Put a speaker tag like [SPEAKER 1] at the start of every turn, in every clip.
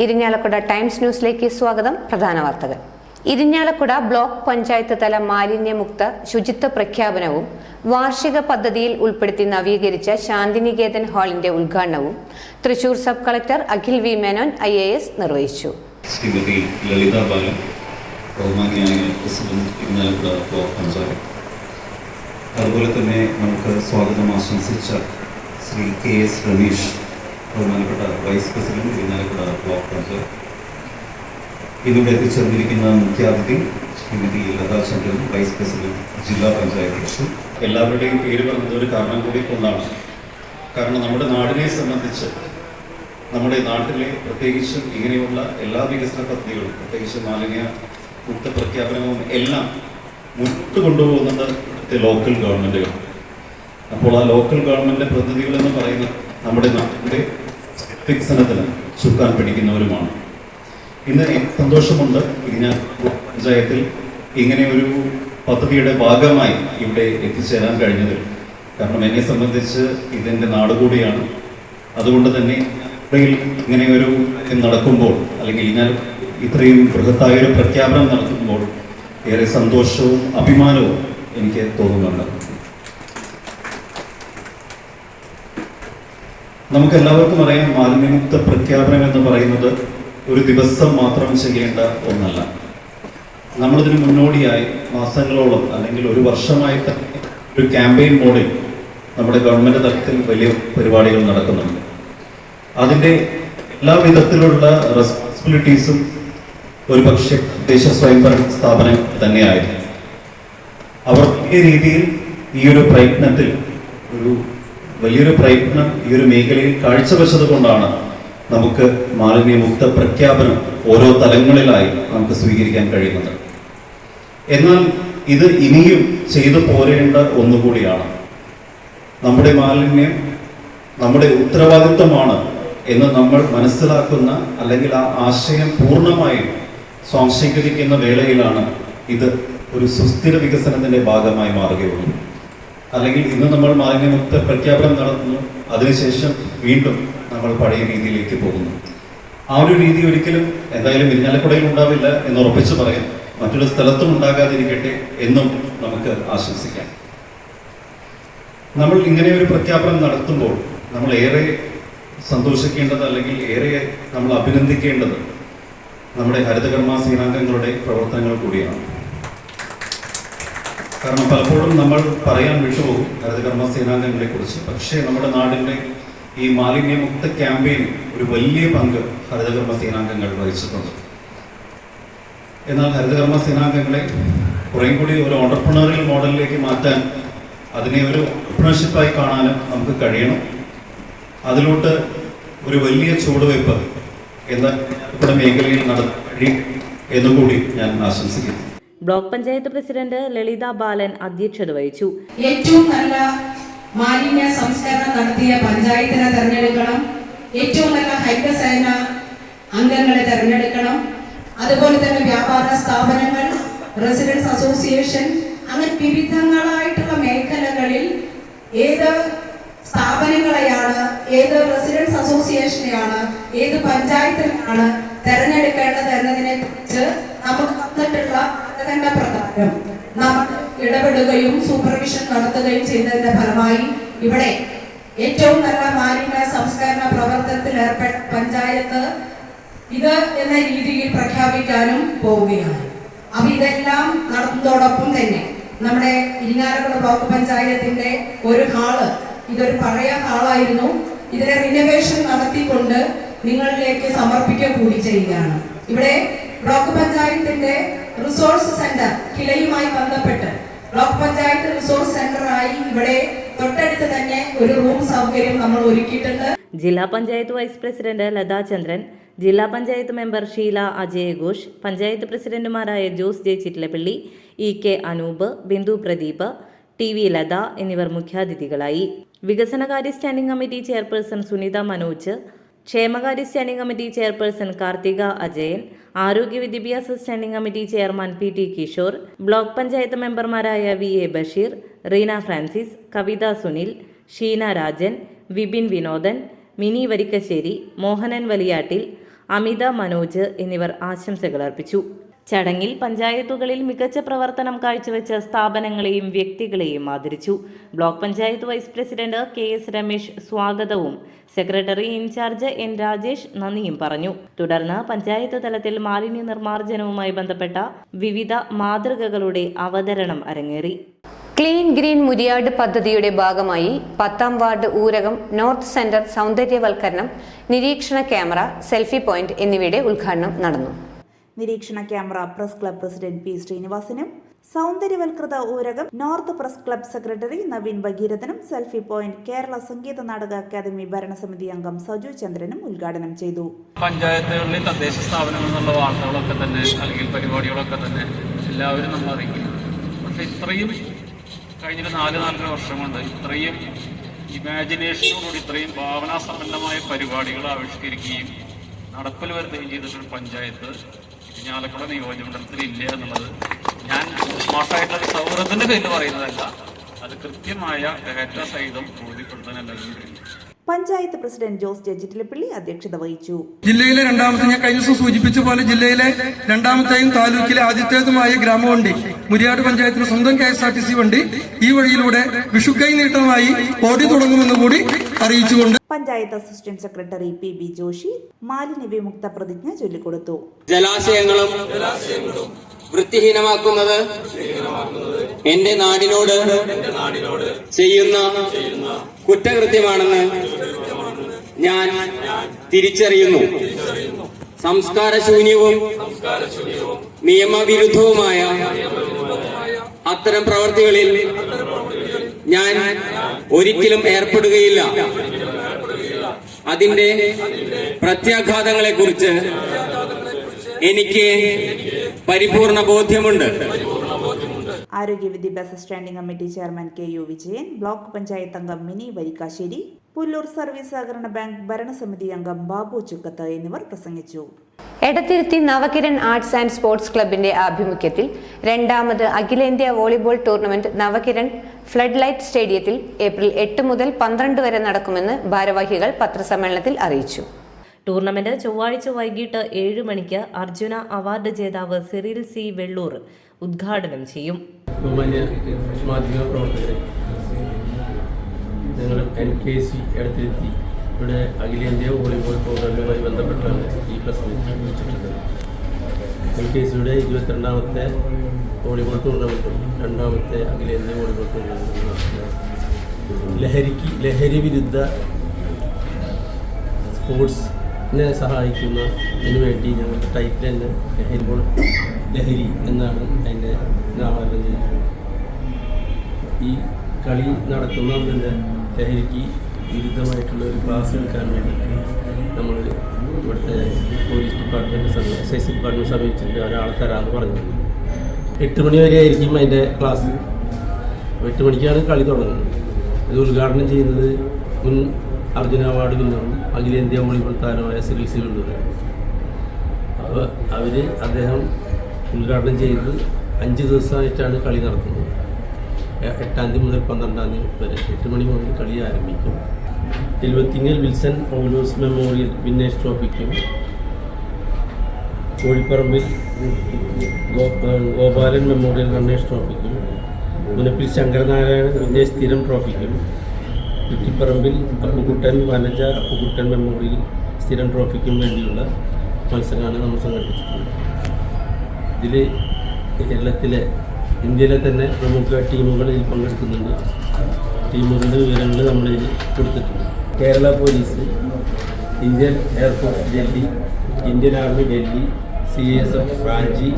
[SPEAKER 1] Irinjalakuda times ന്യൂസിലേക്ക് സ്വാഗതം. പ്രധാന വാർത്തകൾ. ഇരിഞ്ഞാലക്കുട ബ്ലോക്ക് പഞ്ചായത്ത് തല മാലിന്യമുക്ത ശുചിത്വ പ്രഖ്യാപനവും വാർഷിക പദ്ധതിയിൽ ഉൾപ്പെടുത്തി നവീകരിച്ച ശാന്തിനികേതൻ ഹാളിന്റെ ഉദ്ഘാടനവും Thrissur sub collector Akhil V Menon I നിർവഹിച്ചു.
[SPEAKER 2] ശ്രീമതി ലളിത ബാലൻ ഇരിഞ്ഞാലക്കുട പഞ്ചായത്ത്. അതുപോലെ തന്നെ നമുക്ക് സ്വാഗതം ആശംസിച്ച ശ്രീ കെ എസ് രമേശ് ബഹുമാനപ്പെട്ട vice president Irinjalakuda block panchayat ഇതിവിടെ എത്തിച്ചേർന്നിരിക്കുന്ന മുഖ്യാതിഥി ശ്രീമതി ലതാ ചന്ദ്രൻ വൈസ് പ്രസിഡന്റ് ജില്ലാ പഞ്ചായത്ത് പ്രസിഡന്റ് എല്ലാവരുടെയും പേര് പറഞ്ഞത് ഒരു കാരണം കൂടി ഒന്നാണ് കാരണം നമ്മുടെ നാടിനെ സംബന്ധിച്ച് നമ്മുടെ നാട്ടിലെ പ്രത്യേകിച്ചും ഇങ്ങനെയുള്ള എല്ലാ വികസന പദ്ധതികളും പ്രത്യേകിച്ച് മാലിന്യ മുക്ത പ്രഖ്യാപനവും എല്ലാം മുന്നോട്ട് കൊണ്ടുപോകുന്നത് ലോക്കൽ ഗവൺമെന്റുകൾ അപ്പോൾ ആ ലോക്കൽ ഗവൺമെന്റ് പ്രതിനിധികൾ എന്ന് പറയുന്നത് നമ്മുടെ നാട്ടിന്റെ വികസനത്തിന് ചുക്കാൻ പിടിക്കുന്നവരുമാണ്. ഇന്ന് സന്തോഷമുണ്ട്. ഇരിഞ്ഞാൽ പഞ്ചായത്തിൽ ഇങ്ങനെ ഒരു പദ്ധതിയുടെ ഭാഗമായി ഇവിടെ എത്തിച്ചേരാൻ കഴിഞ്ഞതിൽ. കാരണം എന്നെ സംബന്ധിച്ച് ഇതെന്റെ നാട് കൂടിയാണ്. അതുകൊണ്ട് തന്നെ ഇവിടെയിൽ ഇങ്ങനെ ഒരു നടക്കുമ്പോൾ അല്ലെങ്കിൽ ഇങ്ങനെ ഇത്രയും ബൃഹത്തായ ഒരു പ്രഖ്യാപനം നടത്തുമ്പോൾ ഏറെ സന്തോഷവും അഭിമാനവും എനിക്ക് തോന്നുന്നുണ്ട്. നമുക്ക് എല്ലാവർക്കും അറിയാം മാലിന്യമുക്ത പ്രഖ്യാപനം എന്ന് പറയുന്നത് ഒരു ദിവസം മാത്രം ചെയ്യേണ്ട ഒന്നല്ല. നമ്മളിതിന് മുന്നോടിയായി മാസങ്ങളോളം അല്ലെങ്കിൽ ഒരു വർഷമായിട്ട് ഒരു ക്യാമ്പയിൻ മോഡിൽ നമ്മുടെ ഗവൺമെന്റ് തലത്തിൽ വലിയ പരിപാടികൾ നടക്കുന്നുണ്ട്. അതിന്റെ എല്ലാ വിധത്തിലുള്ള റെസ്പോൺസിബിലിറ്റീസും ഒരുപക്ഷെ ദേശ സ്വയംഭരണ സ്ഥാപനം തന്നെയായിരുന്നു. അവർ വലിയ രീതിയിൽ ഈ ഒരു പ്രയത്നത്തിൽ ഒരു വലിയൊരു പ്രയത്നം ഈ ഒരു മേഖലയിൽ കാഴ്ചവെച്ചത് കൊണ്ടാണ് നമുക്ക് മാലിന്യമുക്ത പ്രഖ്യാപനം ഓരോ തലങ്ങളിലായി നമുക്ക് സ്വീകരിക്കാൻ കഴിയുന്നത്. എന്നാൽ ഇത് ഇനിയും ചെയ്തു പോരേണ്ട ഒന്നുകൂടിയാണ്. നമ്മുടെ മാലിന്യം നമ്മുടെ ഉത്തരവാദിത്വമാണ് എന്ന് നമ്മൾ മനസ്സിലാക്കുന്ന അല്ലെങ്കിൽ ആ ആശയം പൂർണമായും സ്വാംശീകരിക്കുന്ന വേളയിലാണ് ഇത് ഒരു സുസ്ഥിര വികസനത്തിന്റെ ഭാഗമായി മാറുകയുള്ളൂ. അല്ലെങ്കിൽ ഇന്ന് നമ്മൾ മാലിന്യമുക്ത പ്രഖ്യാപനം നടത്തുന്നു അതിനുശേഷം വീണ്ടും നമ്മൾ പഴയ രീതിയിലേക്ക് പോകുന്നു. ആ ഒരു രീതി ഒരിക്കലും എന്തായാലും ഇരിഞ്ഞാലക്കുടയിൽ ഉണ്ടാവില്ല എന്ന് ഉറപ്പിച്ചു പറയാം. മറ്റൊരു സ്ഥലത്തും ഉണ്ടാകാതിരിക്കട്ടെ എന്നും നമുക്ക് ആശംസിക്കാം. നമ്മൾ ഇങ്ങനെ ഒരു പ്രഖ്യാപനം നടത്തുമ്പോൾ നമ്മൾ ഏറെ സന്തോഷിക്കേണ്ടത് അല്ലെങ്കിൽ ഏറെ നമ്മൾ അഭിനന്ദിക്കേണ്ടത് നമ്മുടെ ഹരിതകർമ്മ സേനാംഗങ്ങളുടെ പ്രവർത്തനങ്ങൾ കൂടിയാണ്. കാരണം പലപ്പോഴും നമ്മൾ പറയാൻ വിട്ടുപോകും. ഹരിതകർമ്മ സേനാംഗങ്ങളെ കുറിച്ച് പക്ഷേ നമ്മുടെ നാടിന്റെ ഈ മാലിന്യമുക്ത ക്യാമ്പയിൻ ഒരു വലിയ പങ്ക് ഹരിതകർമ്മ സേനാംഗങ്ങൾ വഹിച്ചിട്ടുണ്ട്. എന്നാൽ ഹരിതകർമ്മ സേനാംഗങ്ങളെ കുറേ കൂടി ഒരു ഓണ്ടർപ്രണറിയൽ മോഡലിലേക്ക് മാറ്റാൻ അതിനെ ഒരു ഓണ്ടർപ്രണർഷിപ്പായി കാണാനും നമുക്ക് കഴിയണം. അതിലോട്ട് ഒരു വലിയ ചുവടുവയ്പ് എന്ന ഇവിടെ മേഖലയിൽ നടത്തി എന്നുകൂടി ഞാൻ ആശംസിക്കുന്നു.
[SPEAKER 3] ബ്ലോക്ക് പഞ്ചായത്ത് പ്രസിഡന്റ് ലളിത ബാലൻ അധ്യക്ഷത വഹിച്ചു.
[SPEAKER 4] ഏറ്റവും നല്ല മാലിന്യ സംസ്കരണം നടത്തിയ പഞ്ചായത്തിനെ തെരഞ്ഞെടുക്കണം. ഏറ്റവും നല്ല ഹരിതസേന അംഗങ്ങളെ തെരഞ്ഞെടുക്കണം. അതുപോലെ തന്നെ വ്യാപാര സ്ഥാപനങ്ങൾ റെസിഡൻസ് അസോസിയേഷൻ അങ്ങനെ വിവിധങ്ങളായിട്ടുള്ള മേഖലകളിൽ ഏത് സ്ഥാപനങ്ങളെയാണ് ഏത് റെസിഡൻസ് അസോസിയേഷനെയാണ് ഏത് പഞ്ചായത്തിനെയാണ് തെരഞ്ഞെടുക്കേണ്ടത് എന്നതിനെ കുറിച്ച് നമുക്ക് തന്നിട്ടുള്ള മാനദണ്ഡ പ്രകാരം നമ്മൾ ഇടപെടുകയും സൂപ്പർവിഷൻ നടത്തുകയും ചെയ്തതിന്റെ ഫലമായി ഇവിടെ ഏറ്റവും നല്ല മാലിന്യ സംസ്കരണ പ്രവർത്തനത്തിൽ ഏർപ്പെട്ട പഞ്ചായത്ത് ഇത് എന്ന രീതിയിൽ പ്രഖ്യാപിക്കാനും പോവുകയാണ്. അപ്പൊ ഇതെല്ലാം നടന്നതോടൊപ്പം തന്നെ നമ്മുടെ ഇരിങ്ങാലക്കുട ബ്ലോക്ക് പഞ്ചായത്തിന്റെ ഒരു ഹാൾ ഇതൊരു പഴയ ഹാളായിരുന്നു. ഇതിനെ റിനോവേഷൻ നടത്തിക്കൊണ്ട് നിങ്ങളിലേക്ക് സമർപ്പിക്കുക കൂടി ചെയ്യുകയാണ്. ഇവിടെ ബ്ലോക്ക് പഞ്ചായത്തിന്റെ റിസോഴ്സ് സെന്റർ കിളയുമായി ബന്ധപ്പെട്ട് ബ്ലോക്ക് പഞ്ചായത്ത് റിസോഴ്സ് സെന്ററായി ഇവിടെ തൊട്ടടുത്ത് തന്നെ ഒരു റൂം സൗകര്യം നമ്മൾ ഒരുക്കിയിട്ടുണ്ട്.
[SPEAKER 3] ജില്ലാ പഞ്ചായത്ത് വൈസ് പ്രസിഡന്റ് ലതാ ചന്ദ്രൻ ജില്ലാ പഞ്ചായത്ത് മെമ്പർ ഷീല അജയ് ഘോഷ് പഞ്ചായത്ത് പ്രസിഡന്റുമാരായ Jose J Chittilappilly E K Anoop Bindu Pradeep T V Latha എന്നിവർ മുഖ്യാതിഥികളായി. വികസനകാര്യ standing committee chairperson Sunitha Manoj ക്ഷേമകാര്യ standing committee chairperson Karthika Ajayan ആരോഗ്യ വിദ്യാഭ്യാസ standing committee chairman P T Kishore block panchayat മെമ്പർമാരായ V A Basheer Reena Francis Kavitha Sunil Sheena Rajan Vipin Vinodan Mini Varikkassery Mohanan Valiyattil Amitha Manoj എന്നിവർ ആശംസകൾ അർപ്പിച്ചു. ചടങ്ങിൽ പഞ്ചായത്തുകളിൽ മികച്ച പ്രവർത്തനം കാഴ്ചവെച്ച സ്ഥാപനങ്ങളെയും വ്യക്തികളെയും ആദരിച്ചു. Block panchayat vice president K S Ramesh സ്വാഗതവും സെക്രട്ടറി ഇൻചാർജ് എൻ രാജേഷ് നന്ദിയും പറഞ്ഞു. തുടർന്ന് പഞ്ചായത്ത് തലത്തിൽ മാലിന്യ നിർമ്മാർജനവുമായി ബന്ധപ്പെട്ട വിവിധ മാതൃകകളുടെ അവതരണം അരങ്ങേറി.
[SPEAKER 1] ക്ലീൻ ഗ്രീൻ മുരിയാട് പദ്ധതിയുടെ ഭാഗമായി പത്താം വാർഡ് ഊരകം നോർത്ത് സെന്റർ സൗന്ദര്യവൽക്കരണം നിരീക്ഷണ ക്യാമറ സെൽഫി പോയിന്റ് എന്നിവയുടെ ഉദ്ഘാടനം നടന്നു.
[SPEAKER 5] നിരീക്ഷണ camera press club president P ശ്രീനിവാസനും സൗന്ദര്യവൽകൃത Oorakam north press club secretary Naveen ഭഗീരഥനും selfie point Kerala Sangeetha Nataka academy ഭരണസമിതി അംഗം സജു ചന്ദ്രനും ഉദ്ഘാടനം ചെയ്തു.
[SPEAKER 6] പഞ്ചായത്തുകളിൽ തദ്ദേശ സ്ഥാപനങ്ങളിലുള്ള വാർത്തകളൊക്കെ തന്നെ അല്ലെങ്കിൽ പരിപാടികളൊക്കെ തന്നെ എല്ലാവരും നമ്മൾ അറിയിക്കും. പക്ഷെ ഇത്രയും കഴിഞ്ഞ നാല് നാലര വർഷം കൊണ്ട് ഇത്രയും ഇമാജിനേഷനോടുകൂടി ഇത്രയും ഭാവനാസമ്പന്നമായ പരിപാടികൾ ആവിഷ്കരിക്കുകയും നടപ്പിൽ വരുത്തുകയും ചെയ്തിട്ടൊരു പഞ്ചായത്ത് ഇരിഞ്ഞാലക്കുട നിയോജകമണ്ഡലത്തിൽ ഇല്ല എന്നുള്ളത് ഞാൻ സ്മാർട്ടായിട്ടുള്ള സൗഹൃദത്തിന്റെ പേരിൽ പറയുന്നതല്ല. അത് കൃത്യമായ ഡാറ്റ സഹിതം ബോധ്യപ്പെടുത്താൻ എല്ലാവരും കഴിയും.
[SPEAKER 5] പഞ്ചായത്ത് പ്രസിഡന്റ് ജോസ് ജജിറ്റിലപ്പള്ളി അധ്യക്ഷത വഹിച്ചു.
[SPEAKER 7] ജില്ലയിലെ രണ്ടാമത്തെ ഞാൻ കഴിഞ്ഞ ദിവസം സൂചിപ്പിച്ച പോലെ ജില്ലയിലെ രണ്ടാമത്തെയും താലൂക്കിലെ ആദ്യത്തേതുമായ ഗ്രാമവണ്ടി മുരിയാട് പഞ്ചായത്തിന് സ്വന്തം K S R T C വണ്ടി ഈ വഴിയിലൂടെ വിഷുക്കൈ നീട്ടമായി ഓടി തുടങ്ങുമെന്ന് കൂടി അറിയിച്ചുകൊണ്ട്
[SPEAKER 5] panchayat assistant secretary P B Joshi മാലിന്യ വിമുക്ത പ്രതിജ്ഞ ചൊല്ലിക്കൊടുത്തു.
[SPEAKER 8] ജലാശയങ്ങളും വൃത്തിഹീനമാക്കുന്നത് എന്റെ നാടിനോട് ചെയ്യുന്ന കുറ്റകൃത്യമാണെന്ന് ഞാൻ തിരിച്ചറിയുന്നു. സംസ്കാരശൂന്യവും നിയമവിരുദ്ധവുമായ അത്തരം പ്രവർത്തികളിൽ ഞാൻ ഒരിക്കലും ഏർപ്പെടുകയില്ല. അതിന്റെ പ്രത്യാഘാതങ്ങളെ കുറിച്ച് എനിക്ക് പരിപൂർണ ബോധ്യമുണ്ട്.
[SPEAKER 5] ആരോഗ്യ വിദ്യാഭ്യാസ standing committee chairman K U Vijayan block panchayat അംഗം മിനി വരിക്കാശ്ശേരി പുല്ലൂർ സർവീസ് സഹകരണ ബാങ്ക് ഭരണസമിതി അംഗം ബാബു ചുക്കത്ത് എന്നിവർ പ്രസംഗിച്ചു.
[SPEAKER 1] Edathiruthi Navakiran arts and sports ക്ലബിന്റെ ആഭിമുഖ്യത്തിൽ രണ്ടാമത് അഖിലേന്ത്യാ volleyball tournament Navakiran flood light സ്റ്റേഡിയത്തിൽ ഏപ്രിൽ എട്ട് മുതൽ പന്ത്രണ്ട് വരെ നടക്കുമെന്ന് ഭാരവാഹികൾ പത്രസമ്മേളനത്തിൽ അറിയിച്ചു.
[SPEAKER 3] ടൂർണമെന്റ് ചൊവ്വാഴ്ച വൈകിട്ട് ഏഴ് മണിക്ക് അർജുന അവാർഡ് ജേതാവ് സിറിൽ സി വെള്ളൂർ ഉദ്ഘാടനം ചെയ്യും.
[SPEAKER 9] മാധ്യമ പ്രവർത്തകരെ ഞങ്ങൾ എൻ കെ സി എടുത്തിരുത്തി ഇവിടെ അഖിലേന്ത്യാ വോളിബോൾ പ്രോഗ്രാമുമായി ബന്ധപ്പെട്ടാണ് ഈ പ്രസംഗം എൻ കെ സിയുടെ ഇരുപത്തിരണ്ടാമത്തെ വോളിബോൾ ടൂർണമെന്റും രണ്ടാമത്തെ അഖിലേന്ത്യാ വോളിബോൾ നടത്തുന്നത് ലഹരിക്ക് ലഹരി വിരുദ്ധ സ്പോർട്സിനെ സഹായിക്കുന്ന ഇതിനു വേണ്ടി ഞങ്ങളുടെ ടൈറ്റിൽ തന്നെ ലഹരി ബോൾ ലഹരി എന്നാണ് അതിന്റെ നാമകരണം ചെയ്തത് ഈ കളി നടക്കുന്ന തന്നെ ലഹരിക്ക് വിരുദ്ധമായിട്ടുള്ള ഒരു ക്ലാസ് എടുക്കാൻ വേണ്ടി നമ്മൾ ഇവിടുത്തെ പോലീസ് ഡിപ്പാർട്ട്മെന്റ് എക്സൈസ് ഡിപ്പാർട്ട്മെന്റ് സമീപിച്ചിട്ട് ഒരാളെ തരാമെന്ന് പറഞ്ഞു എട്ട് മണി വരെ ആയിരിക്കും അതിന്റെ ക്ലാസ് എട്ട് മണിക്കാണ് കളി തുടങ്ങുന്നത്. ഇത് ഉദ്ഘാടനം ചെയ്യുന്നത് മുൻ അർജുന അവാർഡ് വിന്നറും അഖിലേന്ത്യാ വോളിബോൾ താരമായ സിറിൽ സിലുള്ളൂരാണ് അപ്പോൾ അവർ അദ്ദേഹം ഉദ്ഘാടനം ചെയ്ത് അഞ്ച് ദിവസമായിട്ടാണ് കളി നടത്തുന്നത്. എട്ടാം തീയതി മുതൽ പന്ത്രണ്ടാം തീയതി വരെ എട്ട് മണി മുതൽ കളി ആരംഭിക്കും. Thiruvathingal Wilson Paulose memorial winners ട്രോഫിക്കും Kozhipparambil Gopalan memorial runners ട്രോഫിക്കും മുനപ്പിൽ ശങ്കരനാരായണൻ വിന്നേഴ്സ് സ്ഥിരം ട്രോഫിക്കും കുറ്റിപ്പറമ്പിൽ അപ്പുകുട്ടൻ വനജ അപ്പുകുട്ടൻ മെമ്മോറിയൽ സ്ഥിരം ട്രോഫിക്കും വേണ്ടിയുള്ള മത്സരമാണ് നമ്മൾ സംഘടിപ്പിച്ചിട്ടുള്ളത്. ഇതിൽ കേരളത്തിലെ ഇന്ത്യയിലെ തന്നെ പ്രമുഖ ടീമുകൾ ഇതിൽ പങ്കെടുക്കുന്നുണ്ട്. ടീമുകളുടെ വിവരങ്ങൾ നമ്മളിതിൽ കൊടുത്തിട്ടുണ്ട്. Kerala police Indian air force Delhi Indian army Delhi C S F Ranchi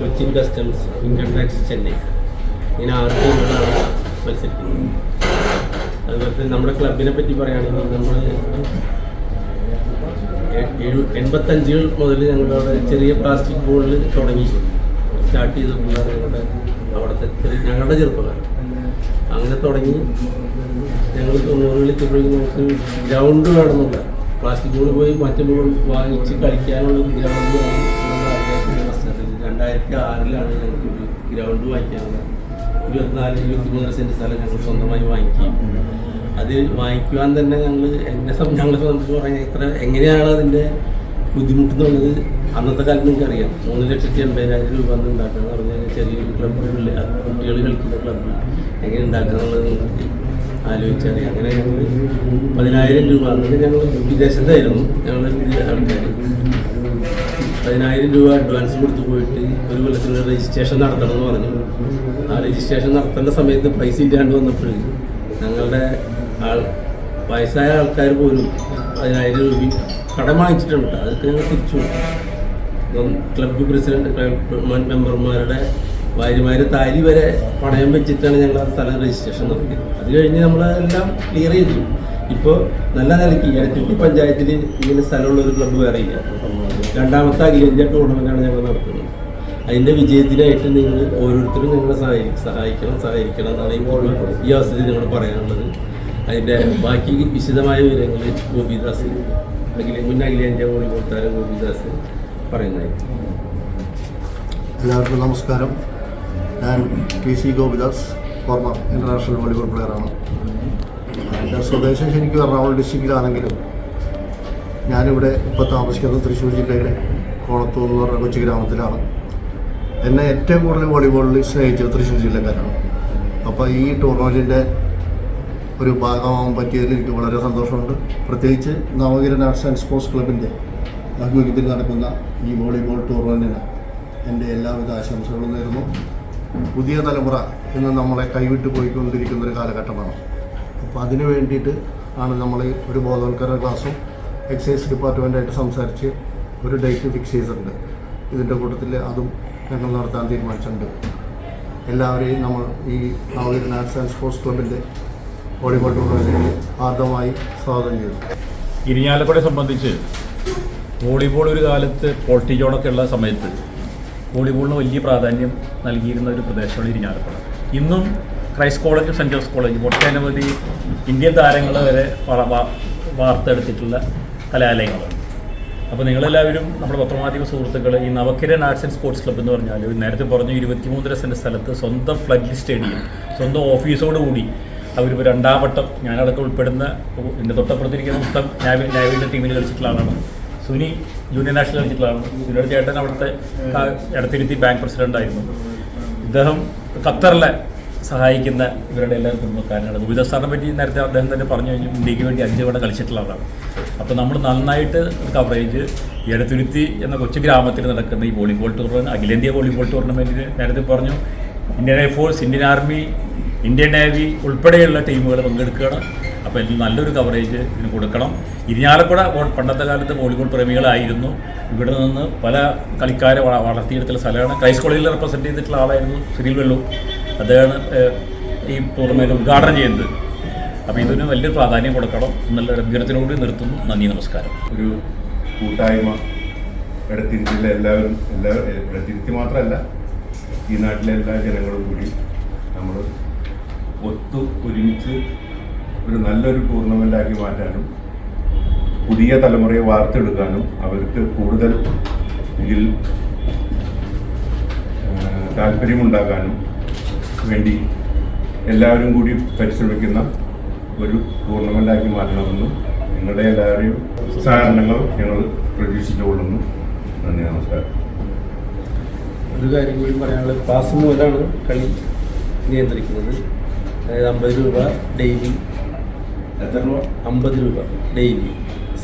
[SPEAKER 9] Cochin customs income tax Chennai ഇങ്ങനെ ആറ് മത്സരിക്കുന്നത്. അതുപോലെ തന്നെ നമ്മുടെ ക്ലബിനെ പറ്റി പറയുകയാണെങ്കിൽ നമ്മൾ എൺപത്തഞ്ചുകൾ മുതൽ ഞങ്ങളവിടെ ചെറിയ പ്ലാസ്റ്റിക് ബോളിൽ തുടങ്ങി. സ്റ്റാർട്ട് ചെയ്തിട്ടുള്ള ഞങ്ങളുടെ അവിടുത്തെ ചെറിയ ഞങ്ങളുടെ ചെറുപ്പക്കാർ. അങ്ങനെ തുടങ്ങി. ഞങ്ങൾ തൊണ്ണൂറുകളിൽ എത്തിയപ്പോഴേക്കും നമുക്ക് ഗ്രൗണ്ട് വേണമെന്നില്ല പ്ലാസ്റ്റിക് ബോൾ പോയി മറ്റു ബോൾ വാങ്ങിച്ച് കളിക്കാനുള്ള ഗ്രൗണ്ട് വേണം രണ്ടായിരത്തി ആറിലാണ് ഞങ്ങൾക്ക് ഒരു ഗ്രൗണ്ട് വാങ്ങിക്കാനുള്ള ഇരുപത്തിനാല് ഇരുപത്തിമൂന്നര സെന്റ് സ്ഥലം ഞങ്ങൾ സ്വന്തമായി വാങ്ങിക്കുകയും അത് വാങ്ങിക്കുവാൻ തന്നെ ഞങ്ങൾ എന്നെ ഞങ്ങളെ സംബന്ധിച്ച് പറഞ്ഞാൽ എത്ര എങ്ങനെയാണ് അതിന്റെ ബുദ്ധിമുട്ടെന്നുള്ളത് അന്നത്തെ കാലത്ത് നിങ്ങൾക്ക് അറിയാം മൂന്ന് ലക്ഷത്തി എൺപതിനായിരം രൂപ അന്ന് ഉണ്ടാക്കാന്ന് പറഞ്ഞാൽ ചെറിയൊരു ക്ലബ്ബുകളിൽ കുട്ടികൾ കളിക്കുന്ന ക്ലബ്ബ് എങ്ങനെ ഉണ്ടാക്കാന്നുള്ളത് നിങ്ങൾക്ക് ആലോചിച്ചറിയാം. അങ്ങനെ ഞങ്ങൾ പതിനായിരം രൂപ എന്നിട്ട് ഞങ്ങൾ വിദേശത്തായിരുന്നു. ഞങ്ങൾ ആൾക്കാർ പതിനായിരം രൂപ അഡ്വാൻസ് കൊടുത്തു പോയിട്ട് ഒരു കൊല്ലത്തിന് രജിസ്ട്രേഷൻ നടത്തണം എന്ന് പറഞ്ഞു. ആ രജിസ്ട്രേഷൻ നടത്തേണ്ട സമയത്ത് പൈസ ഇല്ലാണ്ട് വന്നപ്പോൾ ഞങ്ങളുടെ ആൾ വയസ്സായ ആൾക്കാർ പോലും പതിനായിരം രൂപ കടം വാങ്ങിച്ചിട്ടുണ്ട്. അതൊക്കെ ഞങ്ങൾ തിരിച്ചു ക്ലബ് ക്ലബ്ബ് പ്രസിഡന്റ് ക്ലബ്ബ് മെമ്പർമാരുടെ ഭാര്യമാര് താലി വരെ പണയം വെച്ചിട്ടാണ് ഞങ്ങൾ ആ സ്ഥലം രജിസ്ട്രേഷൻ നടത്തിയത്. അത് കഴിഞ്ഞ് നമ്മളെല്ലാം ക്ലിയർ ചെയ്തു. ഇപ്പോൾ നല്ല നിലയ്ക്ക് ഇരട്ടിട്ടി പഞ്ചായത്തിൽ ഇങ്ങനെ സ്ഥലമുള്ള ഒരു ക്ലബ്ബ് വേറെ ഇല്ല. രണ്ടാമത്തെ അഖിലേന്ത്യാ ടൂർണമെന്റാണ് ഞങ്ങൾ നടത്തുന്നത്. അതിന്റെ വിജയത്തിനായിട്ട് നിങ്ങൾ ഓരോരുത്തരും ഞങ്ങളെ സഹായി സഹായിക്കണം സഹായിക്കണം എന്നാണ് ഈ അവസരത്തിൽ ഞങ്ങൾ പറയാനുള്ളത്. അതിന്റെ ബാക്കി വിശദമായ വിവരങ്ങൾ ഗോപിദാസ് അഖില മുൻ അഖിലേന്ത്യാ വോളിബോൾ താരം ഗോപിദാസ് പറയുന്നതായിരിക്കും
[SPEAKER 10] എല്ലാവർക്കും നമസ്കാരം. ഞാൻ P C Gopidas former international volleyball പ്ലെയറാണ് എന്റെ സ്വദേശം ശരിക്കും എറണാകുളം ഡിസ്ട്രിക്റ്റിലാണെങ്കിലും ഞാനിവിടെ ഇപ്പോൾ താമസിക്കുന്നത് തൃശ്ശൂർ ജില്ലയിലെ കോണത്തൂർ എന്ന് പറഞ്ഞ കൊച്ചു ഗ്രാമത്തിലാണ്. എന്നെ ഏറ്റവും കൂടുതൽ വോളിബോളിൽ സ്നേഹിച്ചത് തൃശ്ശൂർ ജില്ലക്കാരാണ്. അപ്പോൾ ഈ ടൂർണമെന്റിന്റെ ഒരു ഭാഗമാകാൻ പറ്റിയതിൽ എനിക്ക് വളരെ സന്തോഷമുണ്ട്. പ്രത്യേകിച്ച് നവഗിരി ആർട്സ് ആൻഡ് സ്പോർട്സ് ക്ലബിന്റെ ആഭിമുഖ്യത്തിൽ നടക്കുന്ന ഈ വോളിബോൾ ടൂർണമെന്റിന് എന്റെ എല്ലാവിധ ആശംസകളും നേരുന്നു. പുതിയ തലമുറ ഇന്ന് നമ്മളെ കൈവിട്ട് പോയിക്കൊണ്ടിരിക്കുന്ന ഒരു കാലഘട്ടമാണ്. അപ്പോൾ അതിന് വേണ്ടിയിട്ട് ആണ് നമ്മൾ ഒരു ബോധവൽക്കരണ ക്ലാസ്സും എക്സൈസ് ഡിപ്പാർട്ട്മെന്റായിട്ട് സംസാരിച്ച് ഒരു ഡേറ്റ് ഫിക്സ് ചെയ്തിട്ടുണ്ട്. ഇതിന്റെ കൂട്ടത്തിൽ അതും ഞങ്ങൾ നടത്താൻ തീരുമാനിച്ചിട്ടുണ്ട്. എല്ലാവരെയും നമ്മൾ ഈ നവകിരൻ ആർട്സ് ആൻഡ് സ്പോർട്സ് ക്ലബിന്റെ വോളിബോൾ ടൂർണമെന്റിൽ ആദ്യമായി സ്വാഗതം ചെയ്തു
[SPEAKER 11] ഇരിഞ്ഞാലക്കുടയെ സംബന്ധിച്ച് വോളിബോൾ ഒരു കാലത്ത് പോൾട്ടിജോണൊക്കെ ഉള്ള സമയത്ത് വോളിബോളിന് വലിയ പ്രാധാന്യം നൽകിയിരുന്ന ഒരു പ്രദേശമാണ് ഇരിഞ്ഞാലക്കുട ഇന്നും Christ college Saint Jose college ഒട്ടനവധി ഇന്ത്യൻ താരങ്ങൾ വരെ വാർത്തെടുത്തിട്ടുള്ള കലാലയങ്ങളാണ്. അപ്പോൾ നിങ്ങളെല്ലാവരും നമ്മുടെ പത്രമാധ്യമ സുഹൃത്തുക്കൾ ഈ Navakiran arts and sports club എന്ന് പറഞ്ഞാൽ നേരത്തെ പറഞ്ഞു ഇരുപത്തിമൂന്നര സെന്റ് സ്ഥലത്ത് സ്വന്തം ഫ്ലഡ് സ്റ്റേഡിയം സ്വന്തം ഓഫീസോടുകൂടി അവരിപ്പോൾ രണ്ടാം വട്ടം ഞാനടക്കം ഉൾപ്പെടുന്ന എന്റെ തൊട്ടപ്പുറത്തിരിക്കുന്ന മൊത്തം നാവിൽ നാവിന്റെ ടീമിൽ കളിച്ചിട്ടുള്ള ആളാണ്. സുനി ജൂനിയർ നാഷണൽ കളിച്ചിട്ടുള്ള ആളാണ്. സുനിയുടെ ചേട്ടൻ അവിടുത്തെ ഇടത്തിരുത്തി ബാങ്ക് പ്രസിഡന്റ് ആയിരുന്നു. ഇദ്ദേഹം ഖത്തറിലെ സഹായിക്കുന്ന ഇവരുടെ എല്ലാ കുടുംബക്കാരനാണ്. ഗോപിദാസ് സാറിനെ പറ്റി നേരത്തെ അദ്ദേഹം തന്നെ പറഞ്ഞു കഴിഞ്ഞു ഇന്ത്യയ്ക്ക് വേണ്ടി അഞ്ച് തവണ കളിച്ചിട്ടുള്ള ആളാണ്. അപ്പോൾ നമ്മൾ നന്നായിട്ട് കവറേജ് എടത്തുരുത്തി എന്ന കൊച്ചു ഗ്രാമത്തിൽ നടക്കുന്ന ഈ വോളിബോൾ ടൂർണമെന്റ് അഖിലേന്ത്യാ വോളിബോൾ ടൂർണമെന്റിന് നേരത്തെ പറഞ്ഞു Indian air force Indian army Indian navy ഉൾപ്പെടെയുള്ള ടീമുകൾ പങ്കെടുക്കുകയാണ്. അപ്പോൾ ഇതിന് നല്ലൊരു കവറേജ് ഇതിന് കൊടുക്കണം. ഇരിഞ്ഞാലക്കുട പണ്ടത്തെ കാലത്ത് വോളിബോൾ പ്രേമികളായിരുന്നു. ഇവിടെ നിന്ന് പല കളിക്കാരെ വള- വളർത്തിയെടുത്തുള്ള സ്ഥലമാണ്. ക്രൈസ്റ്റ് കോളേജിൽ റെപ്രസെന്റ് ചെയ്തിട്ടുള്ള ആളായിരുന്നു സുനിൽ വെള്ളു അദ്ദേഹമാണ് ഈ ടൂർണമെന്റ് ഉദ്ഘാടനം ചെയ്യുന്നത്. അപ്പോൾ ഇതിന് വലിയ പ്രാധാന്യം കൊടുക്കണം. എന്നുള്ള അഭ്യർത്ഥനയോട് നിർത്തുന്നു. നന്ദി നമസ്കാരം.
[SPEAKER 12] ഒരു കൂട്ടായ്മ ഇടത്തിരുത്തിയിലെ എല്ലാവരും എല്ലാ ഇടത്തിരുത്തി മാത്രമല്ല ഈ നാട്ടിലെ എല്ലാ ജനങ്ങളും കൂടി നമ്മൾ ഒത്തു ഒരുമിച്ച് ഒരു നല്ലൊരു ടൂർണമെന്റാക്കി മാറ്റാനും പുതിയ തലമുറയെ വാർത്തെടുക്കാനും അവർക്ക് കൂടുതൽ ഇതിൽ താല്പര്യമുണ്ടാകാനും വേണ്ടി എല്ലാവരും കൂടി പരിശ്രമിക്കുന്ന ഒരു ടൂർണമെന്റാക്കി മാറ്റണമെന്നും നിങ്ങളുടെ എല്ലാവരെയും സഹകരണങ്ങൾ ഞങ്ങൾ പ്രതീക്ഷിച്ചുകൊള്ളുന്നു നന്ദി നമസ്കാരം.
[SPEAKER 9] ഒരു കാര്യം കൂടി പറയാനുള്ളത് പാസ് മുതലാണ് കളി നിയന്ത്രിക്കുന്നത്. അതായത് അമ്പത് രൂപ ഡെയിലി.
[SPEAKER 12] എത്ര രൂപ?
[SPEAKER 9] അമ്പത് രൂപ ഡെയിലി.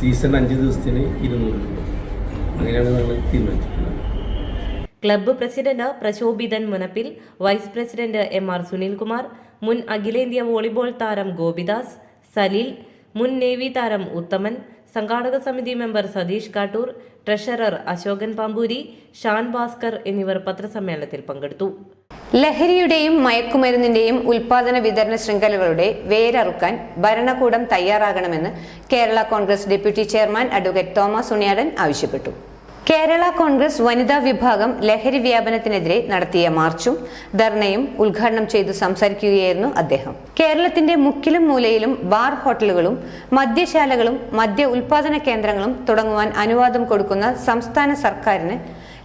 [SPEAKER 9] സീസൺ അഞ്ച് ദിവസത്തിന് ഇരുന്നൂറ് രൂപ. അങ്ങനെയാണ് നമ്മൾ തീരുമാനിച്ചിട്ടുള്ളത്.
[SPEAKER 3] Club president Prashobhithan Munappil vice president M R Sunilkumar മുൻ അഖിലേന്ത്യാ വോളിബോൾ താരം ഗോപിദാസ് സലീൽ മുൻ നേവി താരം ഉത്തമൻ സംഘാടക സമിതി മെമ്പർ സതീഷ് കാട്ടൂർ ട്രഷറർ അശോകൻ പാമ്പൂരി ഷാൻ ഭാസ്കർ എന്നിവർ പത്രസമ്മേളനത്തിൽ പങ്കെടുത്തു.
[SPEAKER 1] ലഹരിയുടെയും മയക്കുമരുന്നിന്റെയും ഉൽപാദന വിതരണ ശൃംഖലകളുടെ വേരറുക്കാൻ ഭരണകൂടം തയ്യാറാകണമെന്ന് Kerala Congress deputy chairman advocate Thomas Unniyadan ആവശ്യപ്പെട്ടു. കേരള കോൺഗ്രസ് വനിതാ വിഭാഗം ലഹരി വ്യാപനത്തിനെതിരെ നടത്തിയ മാർച്ചും ധർണയും ഉദ്ഘാടനം ചെയ്തു സംസാരിക്കുകയായിരുന്നു അദ്ദേഹം. കേരളത്തിന്റെ മുക്കിലും മൂലയിലും ബാർ ഹോട്ടലുകളും മദ്യശാലകളും മദ്യ ഉൽപാദന കേന്ദ്രങ്ങളും തുടങ്ങുവാൻ അനുവാദം കൊടുക്കുന്ന സംസ്ഥാന സർക്കാരിന്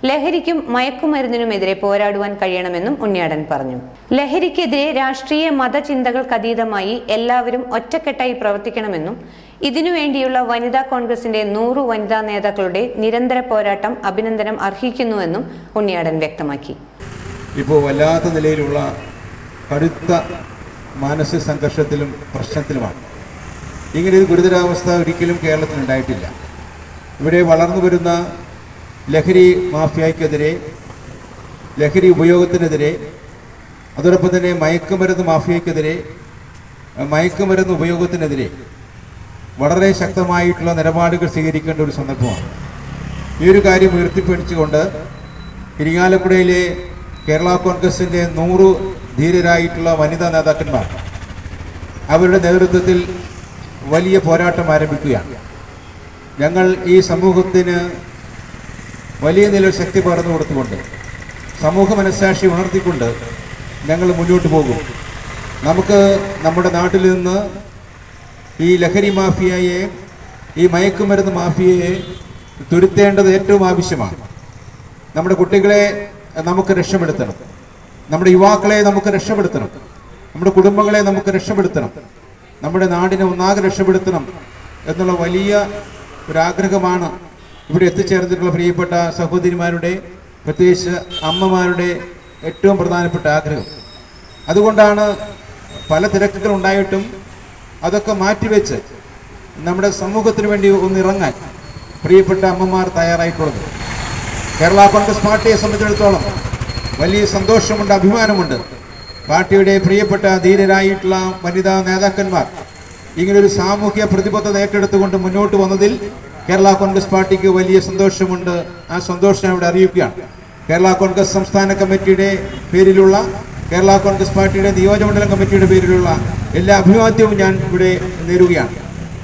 [SPEAKER 1] ലഹരിക്കും മയക്കുമരുന്നിനുമെതിരെ പോരാടുവാൻ കഴിയണമെന്നും ഉണ്ണിയാടൻ പറഞ്ഞു. ലഹരിക്കെതിരെ രാഷ്ട്രീയ മതചിന്തകൾക്കതീതമായി എല്ലാവരും ഒറ്റക്കെട്ടായി പ്രവർത്തിക്കണമെന്നും ഇതിനുവേണ്ടിയുള്ള വനിതാ കോൺഗ്രസിന്റെ നൂറ് വനിതാ നേതാക്കളുടെ നിരന്തര പോരാട്ടം അഭിനന്ദനം അർഹിക്കുന്നുവെന്നും ഉണ്ണിയാടൻ വ്യക്തമാക്കി.
[SPEAKER 13] ഇപ്പോൾ വല്ലാത്ത നിലയിലുള്ള കടുത്ത മാനസിക സംഘർഷത്തിലും പ്രശ്നത്തിലുമാണ്. ഇങ്ങനെ ഒരു ഗുരുതരാവസ്ഥ ഒരിക്കലും കേരളത്തിൽ ഉണ്ടായിട്ടില്ല. ഇവിടെ വളർന്നു വരുന്ന ലഹരി മാഫിയയ്ക്കെതിരെ ലഹരി ഉപയോഗത്തിനെതിരെ അതോടൊപ്പം തന്നെ മയക്കുമരുന്ന് മാഫിയയ്ക്കെതിരെ മയക്കുമരുന്ന് ഉപയോഗത്തിനെതിരെ വളരെ ശക്തമായിട്ടുള്ള നിലപാടുകൾ സ്വീകരിക്കേണ്ട ഒരു സന്ദർഭമാണ്. ഈ ഒരു കാര്യം ഉയർത്തിപ്പിടിച്ചുകൊണ്ട് ഇരിങ്ങാലക്കുടയിലെ കേരള കോൺഗ്രസിന്റെ നൂറ് ധീരരായിട്ടുള്ള വനിതാ നേതാക്കന്മാർ അവരുടെ നേതൃത്വത്തിൽ വലിയ പോരാട്ടം ആരംഭിക്കുകയാണ്. ഞങ്ങൾ ഈ സമൂഹത്തിന് വലിയ നില ശക്തി പകർന്നു കൊടുത്തുകൊണ്ട് സമൂഹ മനസ്സാക്ഷി ഉണർത്തിക്കൊണ്ട് ഞങ്ങൾ മുന്നോട്ട് പോകും. നമുക്ക് നമ്മുടെ നാട്ടിൽ നിന്ന് ഈ ലഹരി മാഫിയയെ ഈ മയക്കുമരുന്ന് മാഫിയയെ തുരുത്തേണ്ടത് ഏറ്റവും ആവശ്യമാണ്. നമ്മുടെ കുട്ടികളെ നമുക്ക് രക്ഷപ്പെടുത്തണം. നമ്മുടെ യുവാക്കളെ നമുക്ക് രക്ഷപ്പെടുത്തണം. നമ്മുടെ കുടുംബങ്ങളെ നമുക്ക് രക്ഷപ്പെടുത്തണം. നമ്മുടെ നാടിനെ ഒന്നാകെ രക്ഷപ്പെടുത്തണം എന്നുള്ള വലിയ ഒരാഗ്രഹമാണ് ഇവിടെ എത്തിച്ചേർന്നിട്ടുള്ള പ്രിയപ്പെട്ട സഹോദരിമാരുടെ പ്രത്യേകിച്ച് അമ്മമാരുടെ ഏറ്റവും പ്രധാനപ്പെട്ട ആഗ്രഹം. അതുകൊണ്ടാണ് പല തിരക്കുകൾ ഉണ്ടായിട്ടും അതൊക്കെ മാറ്റിവെച്ച് നമ്മുടെ സമൂഹത്തിന് വേണ്ടി ഒന്നിറങ്ങാൻ പ്രിയപ്പെട്ട അമ്മമാർ തയ്യാറായിട്ടുള്ളത്. കേരള കോൺഗ്രസ് പാർട്ടിയെ സംബന്ധിച്ചിടത്തോളം വലിയ സന്തോഷമുണ്ട് അഭിമാനമുണ്ട്. പാർട്ടിയുടെ പ്രിയപ്പെട്ട ധീരരായിട്ടുള്ള വനിതാ നേതാക്കന്മാർ ഇങ്ങനൊരു സാമൂഹ്യ പ്രതിബദ്ധത ഏറ്റെടുത്തുകൊണ്ട് മുന്നോട്ട് വന്നതിൽ കേരള കോൺഗ്രസ് പാർട്ടിക്ക് വലിയ സന്തോഷമുണ്ട്. ആ സന്തോഷം അവിടെ അറിയിക്കുകയാണ്. കേരള കോൺഗ്രസ് സംസ്ഥാന കമ്മിറ്റിയുടെ പേരിലുള്ള കേരള കോൺഗ്രസ് പാർട്ടിയുടെ നിയോജകമണ്ഡലം കമ്മിറ്റിയുടെ പേരിലുള്ള എല്ലാ അഭിവാദ്യവും ഞാൻ ഇവിടെ നേരുകയാണ്.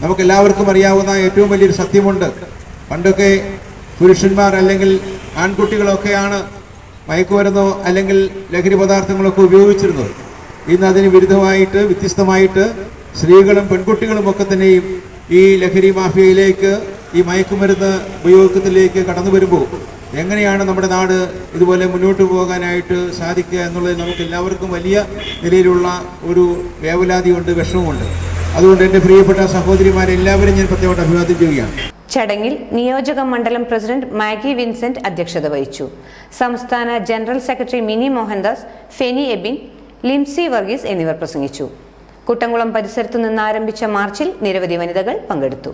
[SPEAKER 13] നമുക്ക് എല്ലാവർക്കും അറിയാവുന്ന ഏറ്റവും വലിയൊരു സത്യമുണ്ട്. പണ്ടൊക്കെ പുരുഷന്മാർ അല്ലെങ്കിൽ ആൺകുട്ടികളൊക്കെയാണ് മയക്കുമരുന്നോ അല്ലെങ്കിൽ ലഹരി പദാർത്ഥങ്ങളൊക്കെ ഉപയോഗിച്ചിരുന്നത്. ഇന്ന് അതിന് വിരുദ്ധമായിട്ട് വ്യത്യസ്തമായിട്ട് സ്ത്രീകളും പെൺകുട്ടികളും ഒക്കെ തന്നെയും ഈ ലഹരി മാഫിയയിലേക്ക് ഈ മയക്കുമരുന്ന് ഉപയോഗത്തിലേക്ക് കടന്നു വരുമ്പോൾ എങ്ങനെയാണ് നമ്മുടെ നാട് ഇതുപോലെ മുന്നോട്ട് പോകാനായിട്ട് സാധിക്കുക എന്നുള്ളത് നമുക്ക് എല്ലാവർക്കും വലിയ നിലയിലുള്ള ഒരു വേവലാതിയുണ്ട് വിഷമമുണ്ട്. അതുകൊണ്ട് എന്റെ പ്രിയപ്പെട്ട സഹോദരിമാരെ എല്ലാവരും ഞാൻ പ്രത്യേകമായിട്ട് അഭിവാദ്യം ചെയ്യുകയാണ്.
[SPEAKER 1] ചടങ്ങിൽ നിയോജക മണ്ഡലം പ്രസിഡന്റ് മാഗി വിൻസെന്റ് അധ്യക്ഷത വഹിച്ചു. സംസ്ഥാന ജനറൽ സെക്രട്ടറി മിനി മോഹൻദാസ് ഫെനി എബിൻ ലിംസി വർഗീസ് എന്നിവർ പ്രസംഗിച്ചു. കുട്ടംകുളം പരിസരത്തു നിന്ന് ആരംഭിച്ച മാർച്ചിൽ നിരവധി വനിതകൾ പങ്കെടുത്തു.